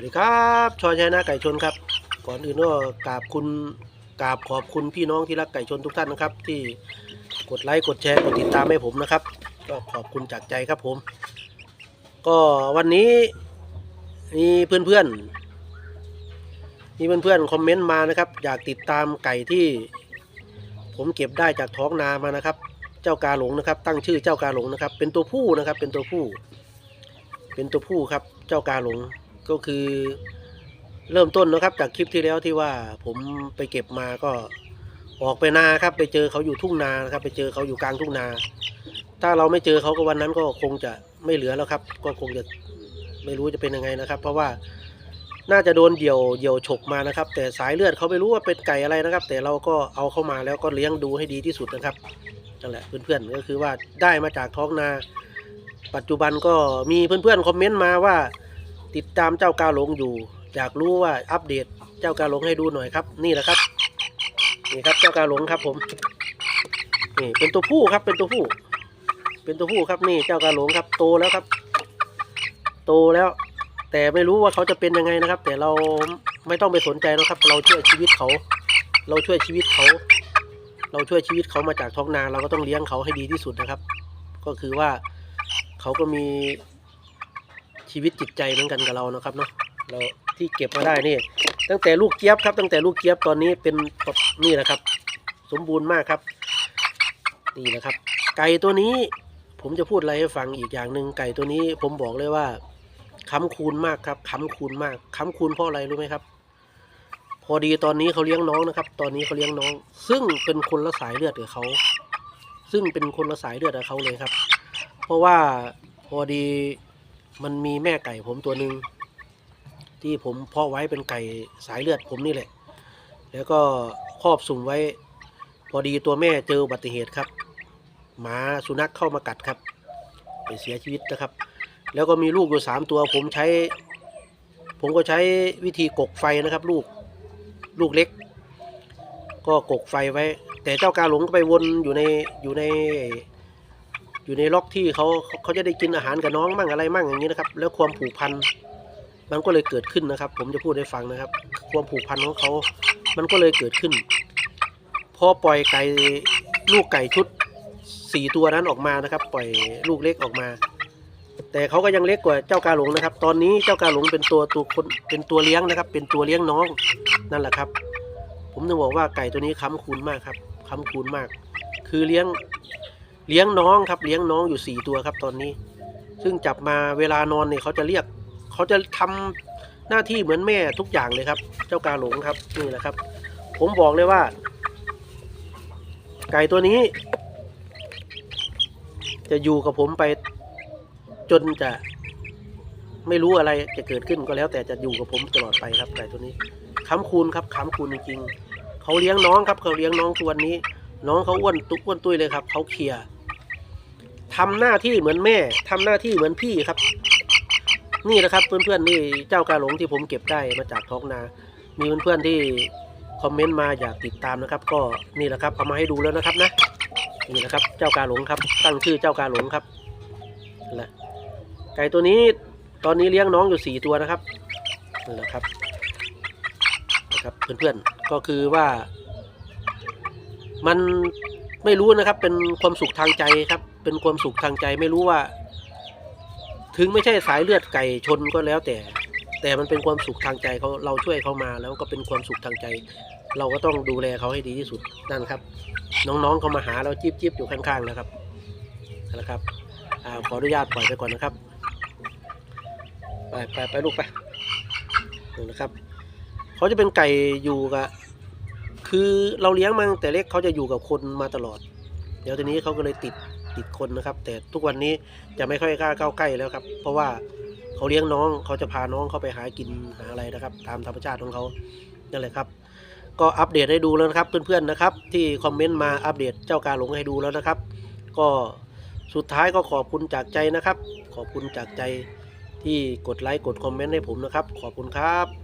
วัสดีครับชอยชัยนาไก่ชนครับ ก่อนอื่นก็กราบคุณกราบขอบคุณพี่น้องที่รักไก่ชนทุกท่านนะครับ ที่กดไลค์กดแชร์กดติดตามให้ผมนะครับ ก็ขอบคุณจากใจครับผม ก็วันนี้มีเพื่อนๆมีเพื่อนๆคอมเมนต์มานะครับ อยากติดตามไก่ที่ ผมเก็บได้จากท้องนามานะครับ เจ้ากาหลงนะครับ ตั้งชื่อเจ้ากาหลงนะครับ เป็นตัวผู้นะครับ เป็นตัวผู้ เป็นตัวผู้ครับ เจ้ากาหลง ก็คือเริ่มต้นนะครับ จากคลิปที่แล้วที่ว่าผมไปเก็บมาก็ออกไปนาครับ ไปเจอเขาอยู่ทุ่งนานะครับ ไปเจอเขาอยู่กลางทุ่งนา ถ้าเราไม่เจอเขาก็วันนั้นก็คงจะไม่เหลือแล้วครับ ก็คงจะไม่รู้จะเป็นยังไงนะครับ เพราะว่าน่าจะโดนเดี่ยวเดี่ยวฉกมานะครับ แต่สายเลือดเขาไม่รู้ว่าเป็นไก่อะไรนะครับ แต่เราก็เอาเข้ามาแล้วก็เลี้ยงดูให้ดีที่สุดนะครับนั่นแหละเพื่อนๆก็คือว่าได้มาจากท้องนา ปัจจุบันก็มีเพื่อนๆคอมเมนต์มาว่า ติดตามเจ้ากาหลงอยู่ อยากรู้ว่าอัปเดตเจ้ากาหลงให้ดูหน่อยครับ นี่แหละครับ นี่ครับเจ้ากาหลงครับ ผมนี่เป็นตัวผู้ครับ เป็นตัวผู้ เป็นตัวผู้ครับนี่เจ้ากาหลงครับ โตแล้วครับ โตแล้ว แต่ไม่รู้ว่าเขาจะเป็นยังไงนะครับ แต่เราไม่ต้องไปสนใจนะครับ เราช่วยชีวิตเขา เราช่วยชีวิตเขา เราช่วยชีวิตเขามาจากท้องนา เราก็ต้องเลี้ยงเขาให้ดีที่สุดนะครับ ก็คือว่าเขาก็มี ชีวิตจิตใจเหมือนกันกับเรานะครับเนาะเราที่เก็บมาได้นี่ ตั้งแต่ลูกเจี๊ยบครับ ตั้งแต่ลูกเจี๊ยบตอนนี้เป็นนี่นะครับ สมบูรณ์มากครับนี่นะครับ ไก่ตัวนี้ผมจะพูดอะไรให้ฟังอีกอย่างหนึ่งไก่ตัวนี้ผมบอกเลยว่าค้ำคูณมากครับค้ำคูณมากค้ำคูณเพราะอะไรรู้ไหมครับ พอดีตอนนี้เขาเลี้ยงน้องนะครับ ตอนนี้เขาเลี้ยงน้อง ซึ่งเป็นคนละสายเลือดกับเขา ซึ่งเป็นคนละสายเลือดกับเขาเลยครับ เพราะว่าพอดี มันมีแม่ไก่ผมตัวหนึ่งที่ผมเพาะไว้เป็นไก่สายเลือดผมนี่แหละ แล้วก็ครอบสุ่มไว้ พอดีตัวแม่เจออุบัติเหตุครับ หมาสุนัขเข้ามากัดครับ ไปเสียชีวิตนะครับ แล้วก็มีลูกอยู่สามตัว ผมใช้ ผมก็ใช้วิธีกกไฟนะครับ ลูกลูกเล็ก ก็กกไฟไว้ แต่เจ้ากาหลงก็ไปวนอยู่ในอยู่ใน อยู่ในล็อกที่เขาเขาจะได้กินอาหารกับน้องมั่งอะไรมั่งอย่างนี้นะครับ แล้วความผูกพันมันก็เลยเกิดขึ้นนะครับ ผมจะพูดให้ฟังนะครับ ความผูกพันของเขา มันก็เลยเกิดขึ้น พอปล่อยไก่ลูกไก่ชุดสี่ตัวนั้นออกมานะครับ ปล่อยลูกเล็กออกมา แต่เขาก็ยังเล็กกว่าเจ้ากาหลงนะครับ ตอนนี้เจ้ากาหลงเป็นตัวตัวคนเป็นตัวเลี้ยงนะครับ เป็นตัวเลี้ยงน้องนั่นแหละครับ ผมถึงบอกว่าไก่ตัวนี้ค้ำคูณมากครับค้ำคูณมาก คือเลี้ยง เลี้ยงน้องครับ เลี้ยงน้องอยู่สี่ตัวครับตอนนี้ ซึ่งจับมาเวลานอนเนี่ยเขาจะเรียก เขาจะทำหน้าที่เหมือนแม่ทุกอย่างเลยครับ เจ้ากาหลงครับนี่แหละครับ ผมบอกเลยว่า ไก่ตัวนี้ จะอยู่กับผมไปจนจะไม่รู้อะไรจะเกิดขึ้นก็แล้ว แต่จะอยู่กับผมตลอดไปครับไก่ตัวนี้ค้ำคูณครับค้ำคูณจริงๆเขาเลี้ยงน้องครับเขาเลี้ยงน้องทุกวัน น้องเขาอ้วนตุกอ้วนตุ้ยเลยครับเขาเคลียร์ทำหน้าที่เหมือนแม่ทำหน้าที่เหมือนพี่ครับ นี่นะครับเพื่อนๆนี่เจ้ากาหลงที่ผมเก็บได้มาจากท้องนา มีเพื่อนๆที่คอมเมนต์มาอยากติดตามนะครับ ก็นี่แหละครับเอามาให้ดูแล้วนะครับนะนี่นะครับเจ้ากาหลงครับ ตั้งชื่อเจ้ากาหลงครับนั่นแหละไก่ตัวนี้ตอนนี้เลี้ยงน้องอยู่สี่ตัวนะครับนั่แหละครับนะครับเพื่อนๆก็คือว่า มันไม่รู้นะครับ เป็นความสุขทางใจครับ เป็นความสุขทางใจไม่รู้ว่า ถึงไม่ใช่สายเลือดไก่ชนก็แล้วแต่ แต่มันเป็นความสุขทางใจเขาเราช่วยเขามาแล้วก็เป็นความสุขทางใจ เราก็ต้องดูแลเขาให้ดีที่สุดนั่นครับ น้องๆเขามาหาเราจิบจิบอยู่ข้างๆนะครับนะครับอขออนุญาตปล่อยไปก่อนนะครับไปไปไปลูกไปนะครับเขาจะเป็นไก่อยู่กับ คือเราเลี้ยงมาตั้งแต่เล็กเขาจะอยู่กับคนมาตลอด เดี๋ยวทีนี้เขาก็เลยติดติดคนนะครับ แต่ทุกวันนี้จะไม่ค่อยกล้าเข้าใกล้แล้วครับ เพราะว่าเขาเลี้ยงน้องเขาจะพาน้องเขาไปหากินหาอะไรนะครับ ตามธรรมชาติของเขานั่นแหละครับ ก็อัปเดตให้ดูแล้วนะครับเพื่อนๆนะครับ ที่คอมเมนต์มาอัปเดตเจ้ากาหลงให้ดูแล้วนะครับ ก็สุดท้ายก็ขอบคุณจากใจนะครับ ขอบคุณจากใจที่กดไลค์กดคอมเมนต์ให้ผมนะครับ ขอบคุณครับ